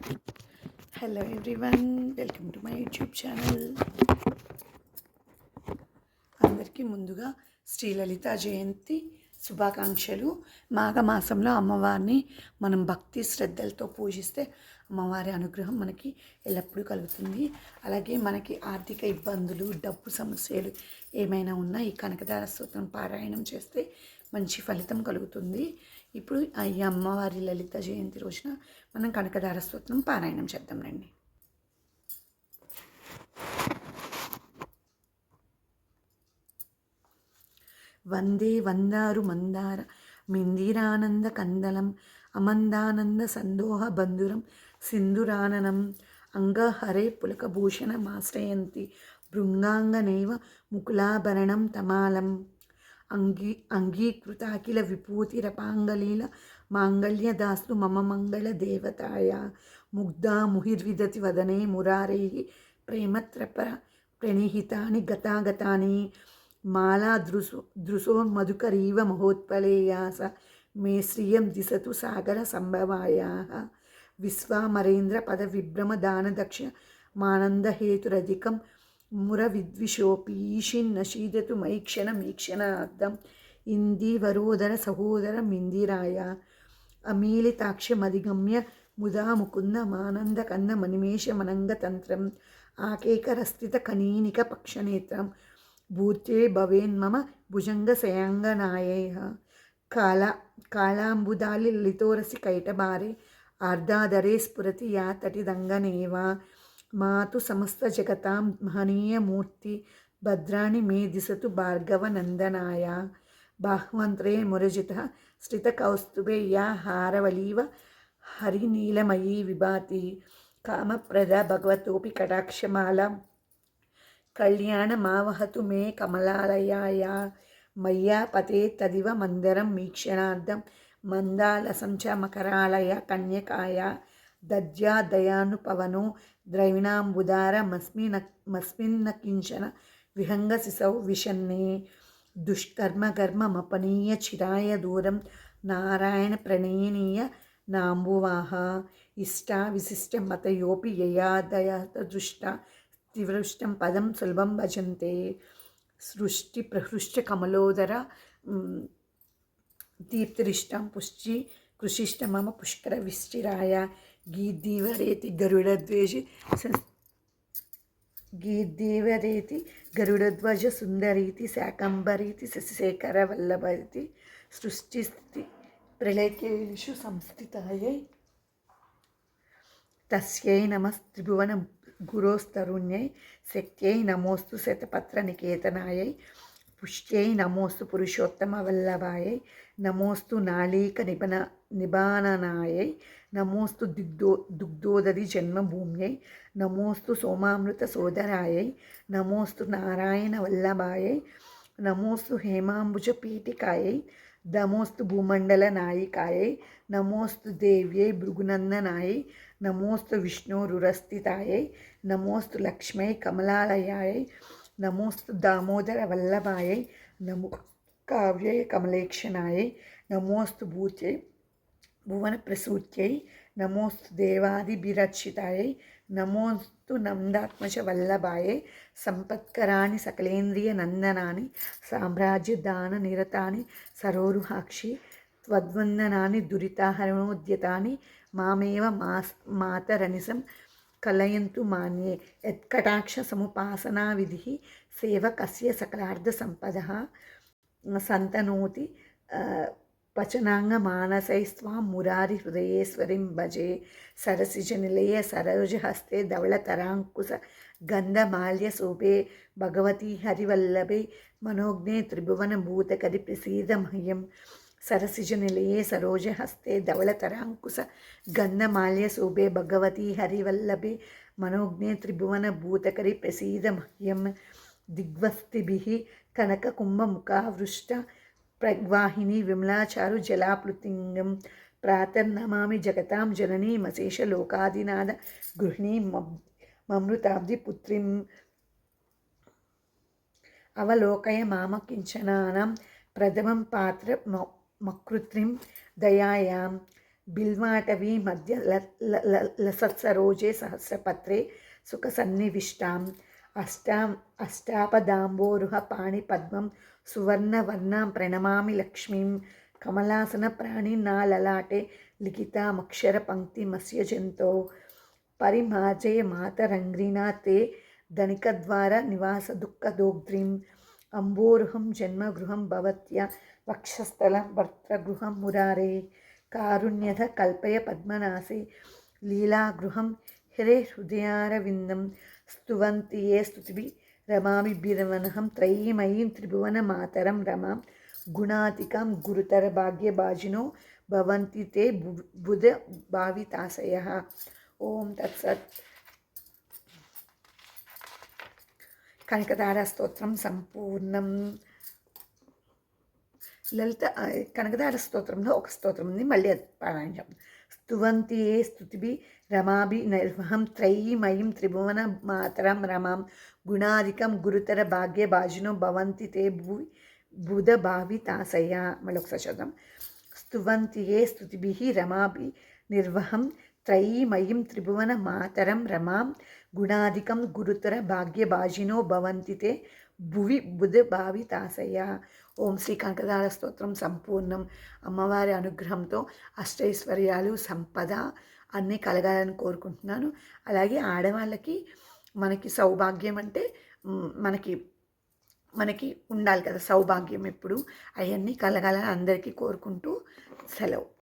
Hello everyone welcome to my YouTube channel అందరికీ ముందుగా శ్రీలలిత జయంతి శుభాకాంక్షలు. మాఘమాసంలో అమ్మవారిని మనం భక్తి శ్రద్ధలతో పూజిస్తే అమ్మవారి అనుగ్రహం మనకి ఎల్లప్పుడూ కలుగుతుంది. అలాగే మనకి ఆర్థిక ఇబ్బందులు డబ్బు సమస్యలు ఏమైనా ఉన్నా ఈ కనకదార స్తోత్రం పారాయణం చేస్తే మంచి ఫలితం కలుగుతుంది. ఇప్పుడు ఈ అమ్మవారి లలిత జయంతి రోజున మనం కనకదార స్తోత్రం పారాయణం చేద్దాం రండి. వందే వందారు మందార మిందిరానంద కందలం అమందానంద సందోహ బంధురం సింధురాననం అంగహరే పులకభూషణమాశ్రయంతి భృంగాంగనైవ ముకులాభరణం తమాలం. అంగీ అంగీకృత అఖిల విభూతిరపాంగలీల మాంగళ్యదాస్తు మమ మంగళ దేవతాయ. ముగ్ధా ముహిర్విదతి వదనే మురారై ప్రేమత్రప ప్రణిహితాని గతాగతాని. మాలా దృశో దృశోన్మధుకరీవ మహోత్పలేయాస. మే శ్రియం దిశతు సాగర సంభవాయా విశ్వామరేంద్ర పద విభ్రమ దానదక్ష మానందహేతురధికం మురవిద్విషోపి విద్విషోపి ఈషిన్నశీదతు మైక్షణ మీక్షణార్థం ఇందీవరోదర సహోదర మిందిరాయ అమీలితాక్షమధిగమ్య ముదా ముకుంద మానంద కంద మనిమేష మనంగ ఆకేకరస్థిత కనీనిక పక్షనేత్రం భూతే భవేన్మమ భుజంగ సయాంగనాయ కాళ కాళాంబుదాలి లలితోరసి కైటబారే ఆర్ధాధరే స్ఫురతి యా తటిదంగనేవా మాతు సమస్త జగతాం మహనీయమూర్తి భద్రాణి మే దిశతు భార్గవనందనాయ బాహ్వంత్రే మురజిత శ్రితకౌస్తుభే యా హారవలీవ హరినీలమయీ విభాతి కామప్రద భగవతోపి కటాక్షమాల. కళ్యాణమావహతు మే కమలాలయాయ. మయ్యా పతే తదివ మందరం వీక్షణార్థం మందాలసం చ మకరాలయ కన్యకాయ. దద్యా దయానుపవనో ద్రవిణాంబుదార మస్మిన మస్మిన్న కించన విహంగ శిశౌ విషన్నే. దుష్కర్మకర్మమపనీయ చిరాయ దూరం నారాయణ ప్రణయనీయ నాంబువాహ. ఇష్ట విశిష్ట మతయోపి యయాదయత దృష్ట తివృష్టం పదం సులభం భజంతే. గీర్దీవరేతి గరుడద్వేషి గీర్దీవరేతి గరుడధ్వజ సుందరీతి శాకంబరీతి శశిశేఖర వల్లభరితి సృష్టిస్థితి ప్రళయకేషు సంస్థితాయై. తస్యై నమస్త్రిభువన గురోస్తరుణ్యై శక్త్యై నమోస్తు శతపత్ర నికేతనాయై పుష్ట్యై నమోస్తు పురుషోత్తమ వల్లభాయై నమోస్తు నాళీక నిబన నిబాననాయై నమోస్తు దిగ్ధో దుగ్ధోదరి జన్మభూమ్యై నమోస్తు సోమామృత సోదరాయై నమోస్తు నారాయణ వల్లభాయై నమోస్తు హేమాంబుజ పీఠికాయై నమోస్తు భూమండల నాయికాయై నమోస్తు దేవ్యై భృగునందనాయై నమోస్తు విష్ణురురస్థితాయై నమోస్తు లక్ష్మై కమలాలయాయై నమోస్తు దామోదర వల్లభాయై నమో కావ్యై కమలేక్షణాయై నమోస్తు భూత్యై భువన ప్రసూత్యై నమోస్తు దేవాదిభిరక్షితాయై నమోస్తు నందాత్మజ వల్లభాయై సంపత్కరాణి సకలేంద్రియ నందనాని సామ్రాజ్యదాన నిరతాని సరోరుహాక్షి త్వద్వందనాన్ని దురితాహరణోద్యతాన్ని మామేవ మాస్ మాతరనిసం కలయంతు మాన్యే. యత్కటాక్ష సముపాసనా విధి సేవకస్య సకలార్థ సంపద సంతనోతి పచనాంగమానసైస్వాం మురారి హృదయేశ్వరిం భజే సరసిజ నిలయ సరోజహస్తే ధవళతరాంకుశ గంధమాల్య శోభే భగవతి హరివల్లభే మనోజ్ఞే త్రిభువన భూతకరి ప్రసీద మహ్యం సరసిజ నిలయే సరోజహస్తే ధవళతరాంకుశ గంధమాల్య ప్రగ్వాహిని విమలాచారు జలాప్లుతింగం ప్రాతర్నమామి జగతాం జననీ మశేష జననీమశేషలోకాదినాద గృహిణీ మమృతాబ్ది పుత్రిం అవలోకయ మామ కించనానాం ప్రథమం పాత్ర మకృత్రిం దయాయాం బిల్వాటవీ మధ్య లసత్సరోజే సహస్రపత్రే సుఖసన్నివిష్టాం అష్టాం అష్టాపదాంబోరుహ పాణిపద్మం సువర్ణవర్ణాం ప్రణమామి లక్ష్మీం కమలాసన ప్రాణి నా లలాటే లిఖితామక్షర పంక్తిమస్య జంతో పరిమార్జయ మాతరంగ్రీణా తే ధనికద్వార నివాస దుఃఖ దోగ్ధ్రీం అంబోరుహం జన్మగృహం భవత్య వక్షస్థలం భర్తృగృహం మురారే కారుణ్యథ కల్పయ పద్మనాసే లీలాగృహం హిరే హృదయారవిందం స్తువంతి ఏ స్తుతిభి రమామి త్రయీమయీం త్రిభువన మాతరం రమాం గుణాతికం గురుతర భాగ్యభాజినో భవంతి తే బుధ భావితాశయ. ఓం తత్సత్. కనకదార స్తోత్రం సంపూర్ణం. లలిత కనకదార స్తోత్రంలో ఒక స్తోత్రం ఉంది మళ్ళీ అది పారాయణ స్తువంతి ఏ స్తుతిభి రమాభి నిర్వహం త్రయీ త్రయీమయీం త్రిభువన మాతరం రమాం గుణాధికం గురుతర భాగ్య భాజునో భవంతి తే భూ బుధ భావితాశయ మళ్ళీ ఒకసారి చూద్దాం స్తువంతి ఏ స్తుతిభి రమాభి నిర్వహం త్రయీ త్రయీమయీం త్రిభువన మాతరం రమాం గుణాధికం గురుతర భాగ్యభాజినో భవంతి తే భువి బుధ భావి తాసయ ఓం శ్రీ కనకదార స్తోత్రం సంపూర్ణం. అమ్మవారి అనుగ్రహంతో అష్టైశ్వర్యాలు సంపద అన్నీ కలగాలని కోరుకుంటున్నాను. అలాగే ఆడవాళ్ళకి మనకి సౌభాగ్యం అంటే మనకి మనకి ఉండాలి కదా సౌభాగ్యం ఎప్పుడు. అవన్నీ కలగాలని అందరికీ కోరుకుంటూ సెలవు.